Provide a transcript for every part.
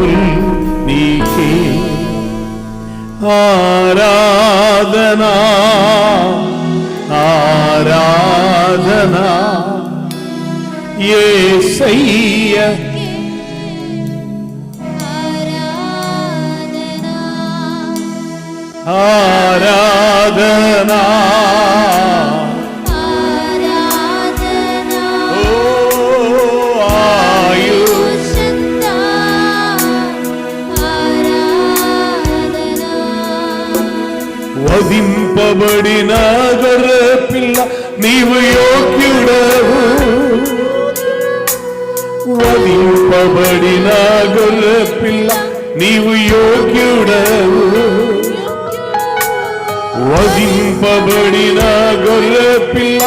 స్తోత్రముల్ నీకే ఆరాధనా ఆరాధనా యేసయ్య ఆరాధనా ఓ వధింపబడిన గొర్రె పిల్ల నీవు యోగ్యుడవు వధింపబడిన గొర్రె పిల్ల నీవు యోగ్యుడవు వధింపబడిన గొర్రె పిల్ల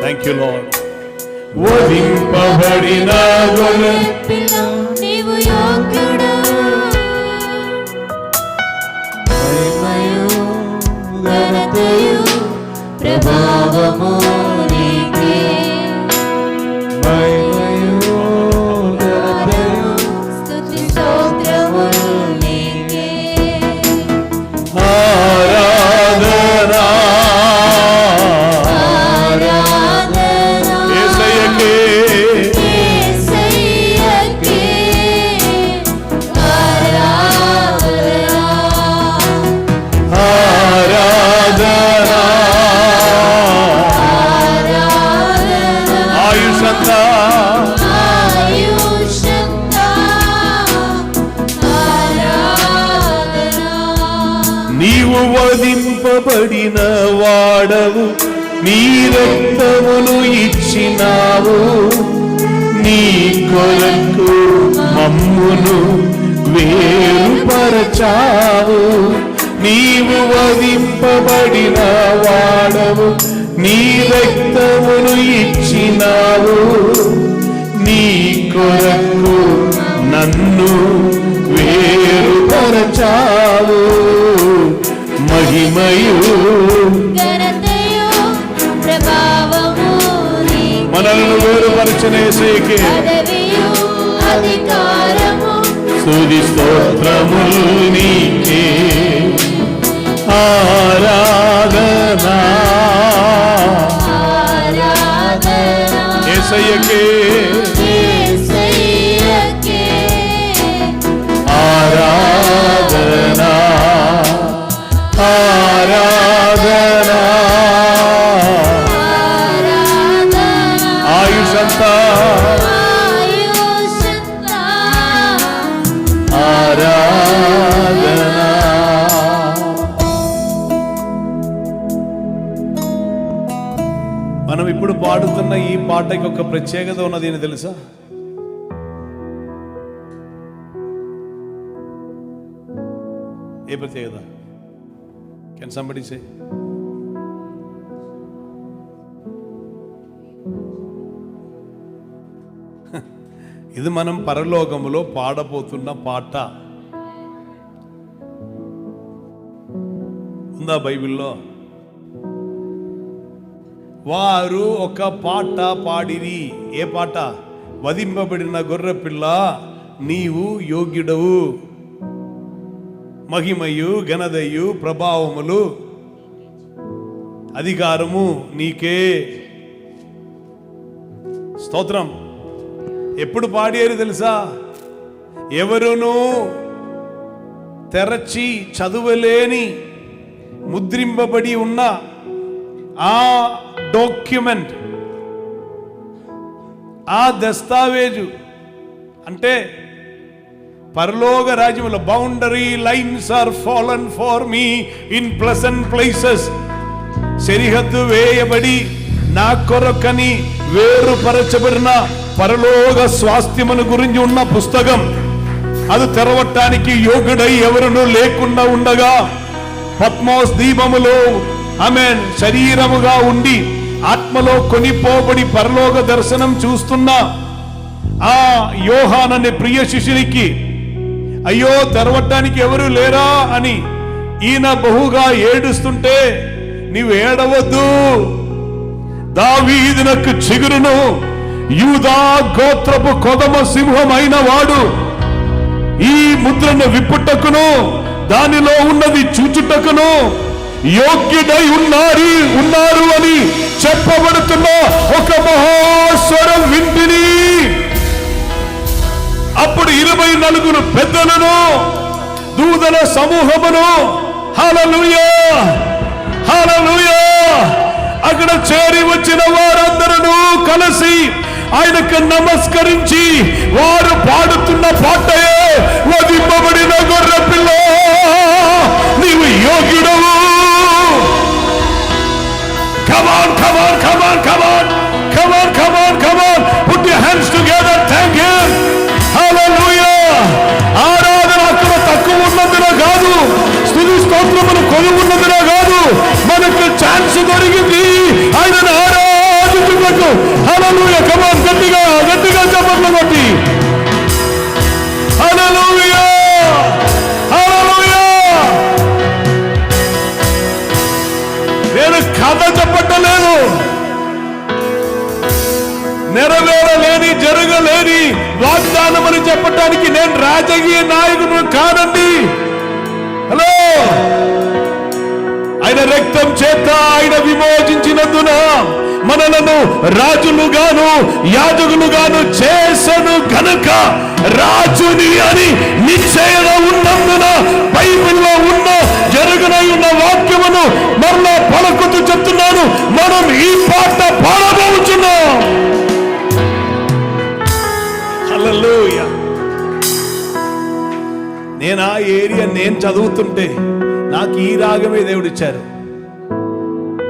థ్యాంక్ యూ లార్డ్ వధింపబడిన గొర్రె నీవు యోగ్యుడు ప్రభావము. వేరుపరచావు నీవు వధింపబడిన వాడవు. నీ రక్తమును ఇచ్చినావు. నీ కొరకు నన్ను వేరుపరచావు. మహిమయు. మనల్ని వేరుపరచనేసేకే స్తుతి స్తోత్రములు నీకే ఆరాధనా ఆరాధన ప్రత్యేకత ఉన్నది అని తెలుసా? ఏ ప్రత్యేకత? కెన్ సంబడి సే ఇది మనం పరలోకములో పాడబోతున్న పాట. ఉందా బైబిల్లో? వారు ఒక పాట పాడిరి. ఏ పాట? వధింపబడిన గొర్రె పిల్ల నీవు యోగ్యుడవు. మహిమయు ఘనదయు ప్రభావములు అధికారము నీకే. స్తోత్రం. ఎప్పుడు పాడారు తెలుసా? ఎవరును తెరచి చదువలేని ముద్రింపబడి ఉన్న ఆ డాక్యుమెంట్ ఆ దస్తావేజు అంటే పరలోక రాజ్యముల boundary lines are fallen for me in pleasant places సరిహద్దు వేయబడి నా కొరకని వేరుపరచబడిన పరలోక స్వాస్థ్యమును గురించి ఉన్న పుస్తకం. అది తెరవటానికి యోగుడై ఎవరును లేకుండా ఉండగా పద్మోస్ దీపములో ఆమె శరీరముగా ఉండి ఆత్మలో కొనిపోబడి పరలోక దర్శనం చూస్తున్న ఆ యోహానని ప్రియ శిష్యునికి అయ్యో తెరవటానికి ఎవరు లేరా అని ఈయన బహుగా ఏడుస్తుంటే నీవు ఏడవద్దు. దావీదునకు చిగురును యూదా గోత్రపు కొదమ సింహమైన వాడు. ఈ ముద్రను విప్పుటకును దానిలో ఉన్నది చూచుటకును యోగ్యుడై ఉన్నారు ఉన్నారు అని చెప్పబడుతున్న ఒక మహాస్వరం వింటిని. అప్పుడు ఇరవై నలుగురు పెద్దలను దూదల సమూహమును హలలుయా హలలుయా అక్కడ చేరి వచ్చిన వారందరూ కలిసి ఆయనకు నమస్కరించి వారు పాడుతున్న పాట స్తోత్రములు కొలువు కాదు. మనకు ఛాన్స్ దొరికింది. ఆయనను ఆరాధించుటకు. హల్లెలూయా. కమాన్ గట్టిగా గట్టిగా చెప్పట్లు కొట్టి. హల్లెలూయా. హల్లెలూయా. నేను కథ చెప్పటం లేదు నెరవేరలేని జరగలేని వాగ్దానం అని చెప్పటానికి నేను రాజకీయ నాయకుడు కానండి హలో ఆయన రక్తం చేత ఆయన విమోచించినందున మనలను రాజులుగాను యాజకులుగాను చేసను కనుక రాజుని అని నిశ్చయన ఉన్నందున బైబిల్లో ఉన్న జరుగునై ఉన్న వాక్యమును మరలా పలుకుతూ చెప్తున్నాను. మనం ఈ పాట పాడబోచున్నాం. హల్లెలూయా. నేను ఆ ఏరియా నేను చదువుతుంటే నాకు ఈ రాగమే దేవుడిచ్చారు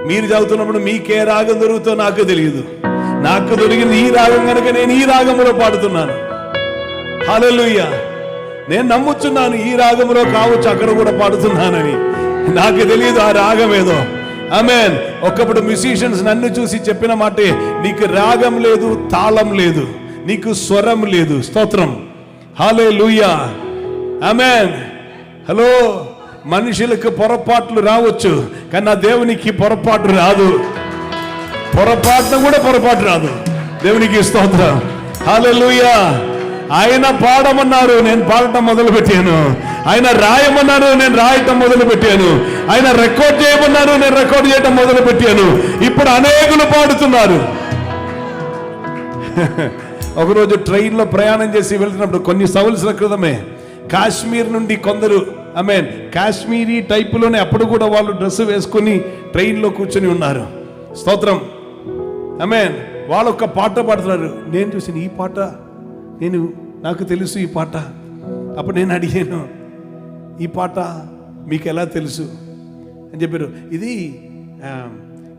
మీరు చదువుతున్నప్పుడు మీకే రాగం దొరుకుతో నాకు తెలియదు. నాకు దొరికింది ఈ రాగం కనుక నేను ఈ రాగంలో పాడుతున్నాను. హల్లెలూయా. నేను నమ్ముచున్నాను ఈ రాగంలో కావచ్చు అక్కడ కూడా పాడుతున్నానని. నాకు తెలియదు ఆ రాగం ఏదో. అమెన్ ఒకప్పుడు మ్యూజిషియన్స్ నన్ను చూసి చెప్పిన మాటే నీకు రాగం లేదు తాళం లేదు నీకు స్వరం లేదు స్తోత్రం. హాలే లూయా అమెన్ హలో మనుషులకు పొరపాట్లు రావచ్చు కానీ నా దేవునికి పొరపాటు రాదు. పొరపాటున కూడా పొరపాటు రాదు. దేవునికి స్తోత్రం. హాలూయా ఆయన పాడమన్నారు నేను పాడటం మొదలుపెట్టాను. ఆయన రాయమన్నారు నేను రాయటం మొదలుపెట్టాను. ఆయన రికార్డ్ చేయమన్నారు నేను రికార్డ్ చేయటం మొదలుపెట్టాను. ఇప్పుడు అనేకులు పాడుతున్నారు. ఒకరోజు ట్రైన్లో ప్రయాణం చేసి వెళ్తున్నప్పుడు కొన్ని సంవత్సరాల క్రితమే కాశ్మీర్ నుండి కొందరు ఐ మీన్ కాశ్మీరీ టైపులోనే అప్పుడు కూడా వాళ్ళు డ్రెస్ వేసుకొని ట్రైన్లో కూర్చొని ఉన్నారు. స్తోత్రం. ఐ మీన్ వాళ్ళు ఒక పాట పాడుతున్నారు. నేను చూసిన ఈ పాట. నేను నాకు తెలుసు ఈ పాట. అప్పుడు నేను అడిగాను ఈ పాట మీకు ఎలా తెలుసు? అని చెప్పారు ఇది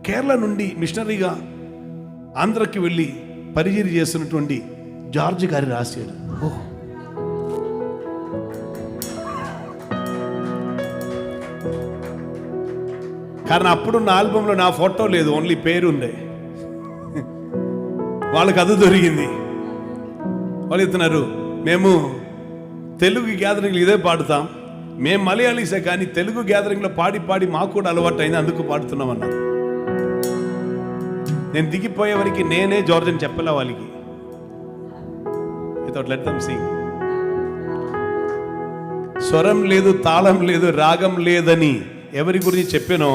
కేరళ నుండి మిషనరీగా ఆంధ్రకి వెళ్ళి పరిచయం చేస్తున్నటువంటి జార్జ్ గారి రాశాడు. ఓహో. కారణం అప్పుడున్న ఆల్బంలో నా ఫోటో లేదు ఓన్లీ పేరు ఉంది వాళ్ళకి అది దొరికింది. వాళ్ళు ఇస్తున్నారు మేము తెలుగు గ్యాదరింగ్లు ఇదే పాడుతాం. మేము మలయాళీసే కానీ తెలుగు గ్యాదరింగ్లో పాడి పాడి మాకు కూడా అలవాటు అయింది అందుకు పాడుతున్నాం అన్నారు. నేను దిగిపోయే వరకు నేనే జార్జన్ చెప్పలే వాళ్ళకి. వితౌట్ లెట్ దమ్ సింగ్ స్వరం లేదు తాళం లేదు రాగం లేదని ఎవరి గురించి చెప్పానో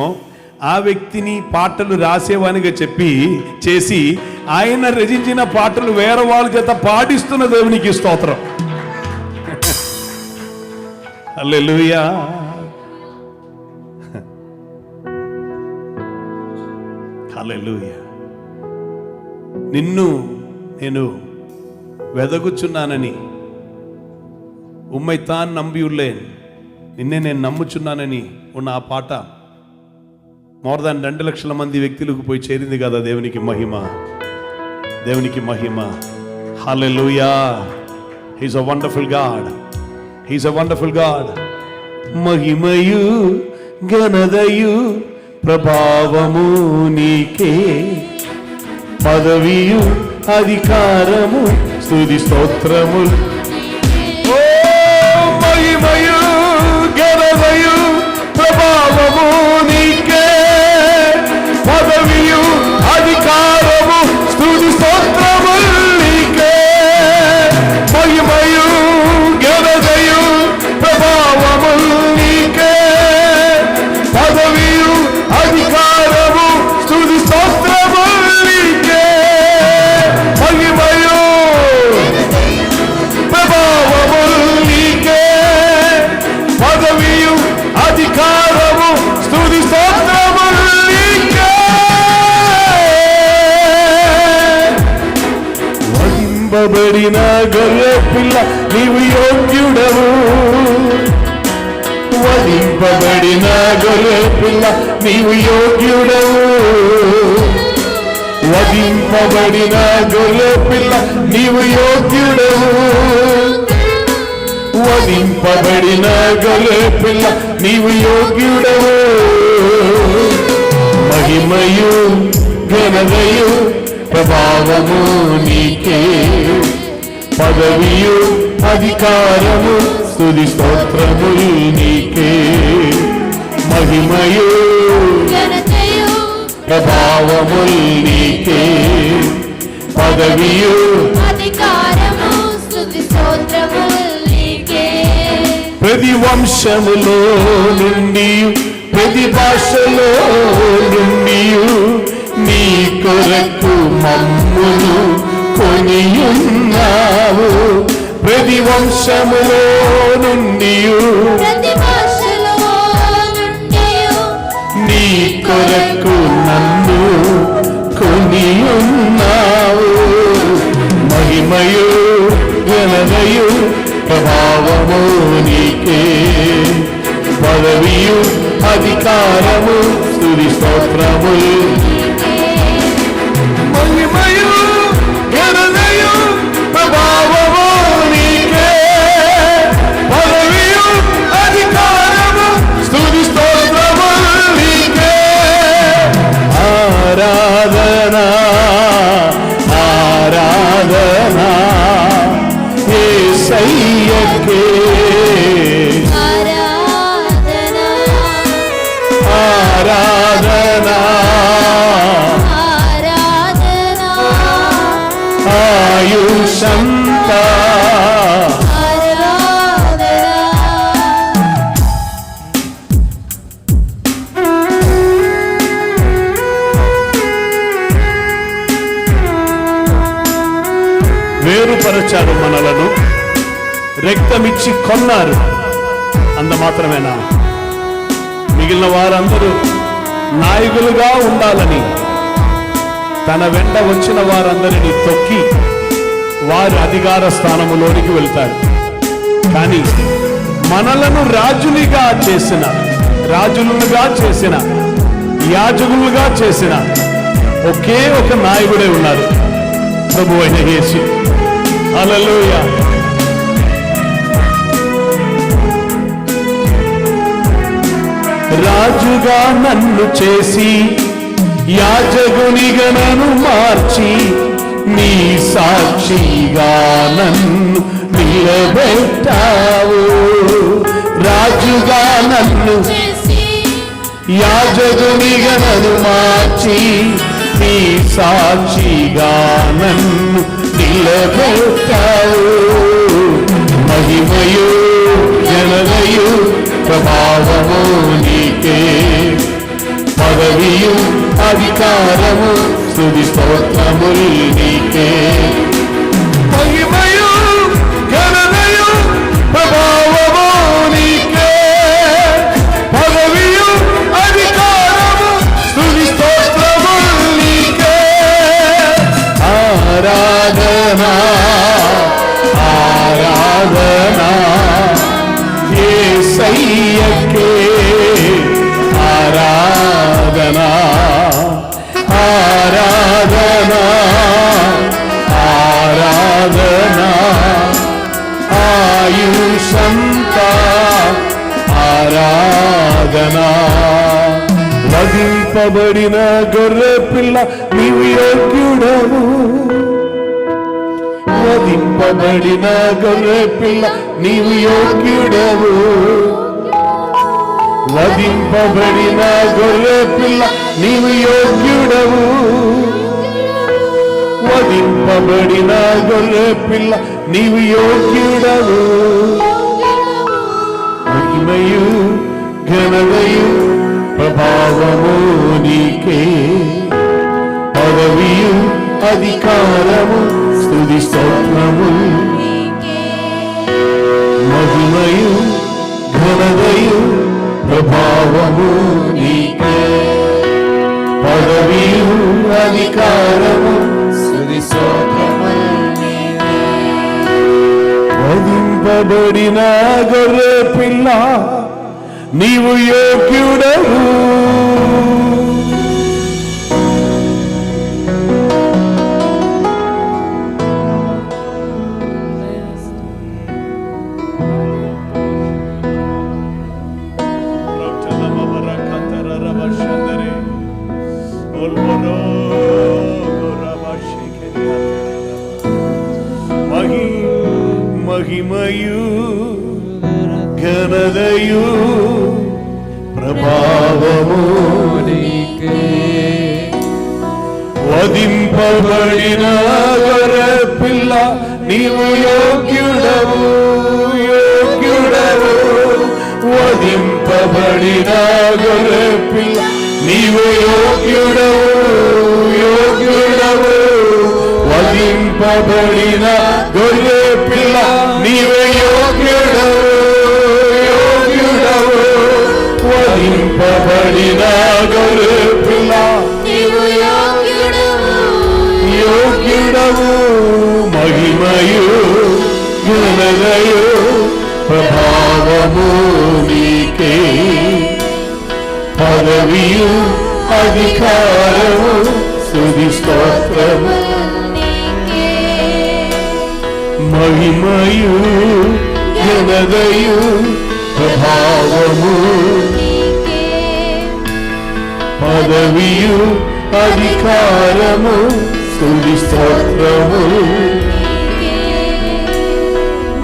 ఆ వ్యక్తిని పాటలు రాసేవానిగా చెప్పి చేసి ఆయన రచించిన పాటలు వేరే వాళ్ళ చేత పాటిస్తున్న దేవునికి స్తోత్రం. అల్లెలుయా అల్లెలుయా నిన్ను నేను వెదగుచున్నానని ఉమ్మైతాన్ నంబియుల్లేన్ నిన్నే నేను నమ్ముచున్నానని ఉన్న ఆ పాట మోర్ దాన్ రెండు లక్షల మంది వ్యక్తులకు పోయి చేరింది కదా దేవునికి మహిమ. దేవునికి మహిమ. Hallelujah he's a wonderful God he's a wonderful God మహిమయు ఘనదయు ప్రభావము నీకే. పదవియు అధికారము స్తుతి స్తోత్రములు. ప్రభావము కొనబడిన గొర్రె పిల్ల నీవు యోగ్యుడవు. వధింపబడిన గొర్రె పిల్ల నీవు యోగ్యుడవు. వధింపబడిన గొర్రె పిల్ల నీవు యోగ్యుడవు. వధింపబడిన గొర్రె పిల్ల నీవు యోగ్యుడవు. మహిమయు ఘనదయు ప్రభావము నీకే. పదవియు అధికారము స్తుతి స్తోత్రములు నీకే. మహిమయు ప్రభావము నీకే. పదవియు అధికారము నీకే. ప్రతి వంశములో నుండి ప్రతి భాషలో నుండి నీ కొరకు మమ్మును కొనియున్నావు. ప్రతి వంశములో నుండి నీ కొరకు నన్ను కొనియున్నావు. మహిమయు ఘనదయు ప్రభావము నీకే. పదవియు అధికారము స్తుతి స్తోత్రము యేసయ్యకే ఆరాధన ఆరాధన రక్తమిచ్చి కొన్నారు. అంత మాత్రమేనా? మిగిలిన వారందరూ నాయకులుగా ఉండాలని తన వెంట వచ్చిన వారందరినీ తొక్కి వారి అధికార స్థానములోనికి వెళ్తారు. కానీ మనలను రాజునిగా చేసిన రాజులుగా చేసిన యాజకులుగా చేసిన ఒకే ఒక నాయకుడే ఉన్నారు. ప్రభు అయిన యేసు. అలలోయ రాజుగా నన్ను చేసి యాజగునిగా నన్ను మార్చి నీ సాక్షిగా నన్ను నిలబెట్టావు. రాజుగా నన్ను చేసి యాజగునిగా నన్ను మార్చి నీ సాక్షిగా నన్ను నిలబెట్టావు. మహిమయు జనదయు ప్రభావము నీకే అధికారము స్తుతి స్తోత్రములు నీకే. ఆయుషంత ఆరాధనా. వధింపబడిన గొర్రె పిల్ల నీవు యోగ్యుడవు. వధింపబడిన గొర్రె పిల్ల నీవు యోగ్యుడవు. వధింపబడిన గొర్రె పిల్ల నీవు యోగ్యుడవు. ఆరాధింపబడిన గొర్రె పిల్ల నీవు యోగ్యుడవు. మహిమయు ఘనమయు ప్రభావము నీకే. పదవియు అధికారము స్తుతి స్తోత్రము మహిమయు ఘనదయు ప్రభావము నీకే. పదవియు అధికారము కొనబడిన గొర్రె పిల్ల నీవు యోగ్యుడవు. నీయు ప్రభావము వధింపబడిన గొర్రె పిల్ల నీవు యోగ్యుడవు యోగ్యుడవు. వధింపబడిన గొర్రె పిల్ల నీవు యోగ్యుడవు యోగ్యుడవు. వధింపబడిన గొర్రె ಕರುಪಿಲ್ಲ ನೀವು ಯೋಗ್ಯುಡವು ಯೋಗ್ಯುಡವು ಮಹಿಮಯು ಘನತೆಯು ಪ್ರಭಾವವು ನೀಕೆ ಪದವಿಯು ಅಧಿಕಾರವು ಸ್ತುತಿ ಸ್ತೋತ್ರವು ಮಹಿಮಯು ಘನತೆಯು ಪ್ರಭಾವವು పదవియు అధికారము స్తుతి స్తోత్రము.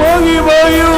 మహిమయు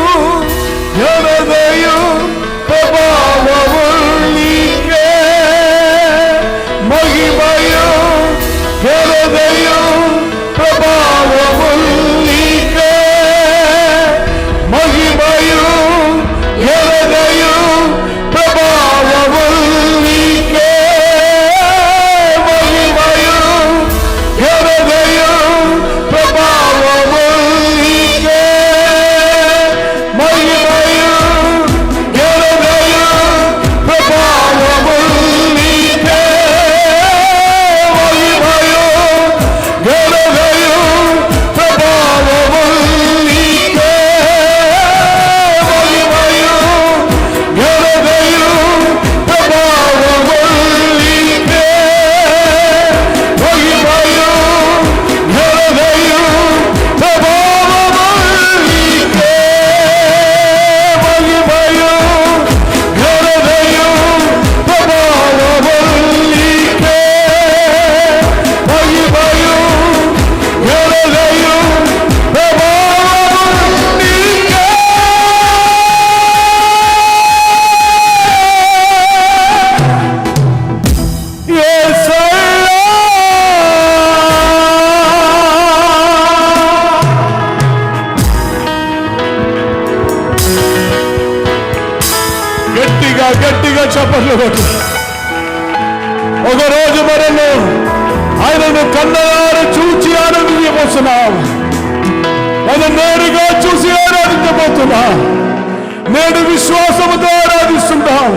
నేడు విశ్వాసముతో ఆరాధిస్తున్నాం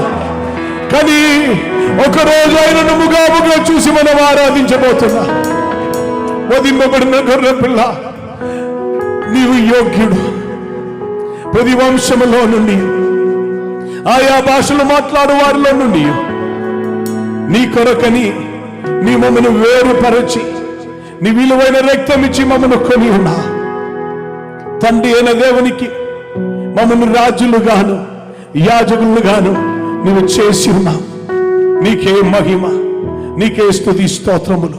కానీ ఒక రోజు ఆయనను ముగాముగా చూసి మనం ఆరాధించబోతున్నా. వదింపబడిన గొర్రె పిల్ల నీవు యోగ్యుడు. ప్రతి వంశములో నుండి ఆయా భాషలు మాట్లాడు వారిలో నుండి నీ కొరకని నీ మమ్మను వేరుపరచి నీ విలువైన రక్తం ఇచ్చి మమ్మను కొని ఉన్నా. తండ్రి అయిన దేవునికి మమ్మల్ని రాజులు గాను యాజకులు గాను నువ్వు చేసి ఉన్నావు. నీకే మహిమ నీకే స్థుతి స్తోత్రములు.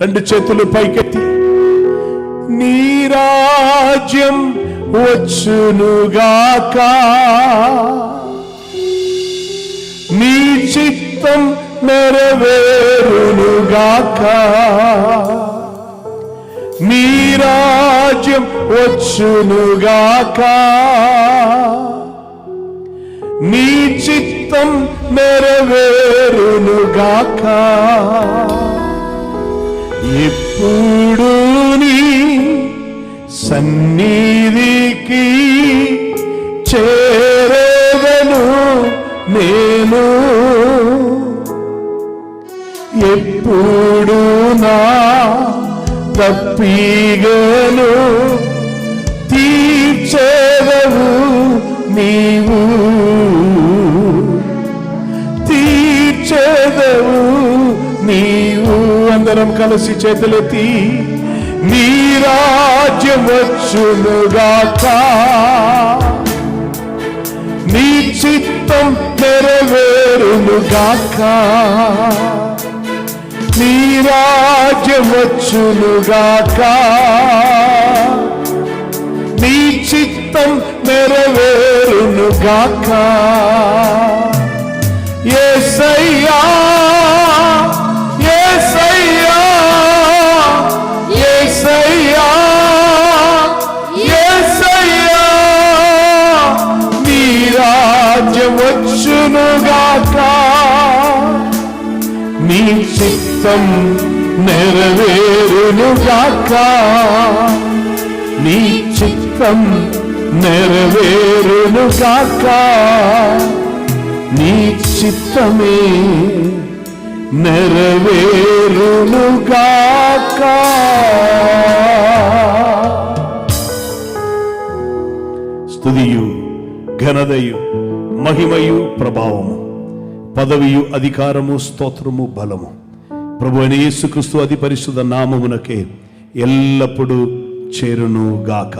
రెండు చేతులు పైకెత్తి నీ రాజ్యం వచ్చునుగాక. నీ చిత్తం నెరవేరునుగాక. నీ రాజ్యం వచ్చునుగాక. నీ చిత్తం నెరవేరునుగాక. ఎప్పుడు నీ సన్నిధికి చేరేదను నేను. ఎప్పుడు నా తప్పిగను తీర్చేదవు నీవు. తీర్చేదవు నీవు. అందరం కలిసి చేతులెత్తి నీ రాజ్యం వచ్చునుగాక నీ చిత్తం నెరవేరునుగాక. నీ రాజ్యం నీ చిత్తం నెరవేరునుగాక. ఏసయ్యా ఏసయ్యా ఏసయ్యా ఏసయ్యా. నీ రాజ్యం వచ్చునుగాక నీ చిత్తం నెరవేరునుగాక నీ చిత్తం నెరవేరునుగాక నీ చిత్తమే నెరవేరునుగాక స్తుతియు ఘనదయు మహిమయు ప్రభావము. పదవియు అధికారము స్తోత్రము బలము. ప్రభు అయిన యేసుక్రీస్తు అతి పరిశుద్ధ నామమునకే ఎల్లప్పుడూ చేరును గాక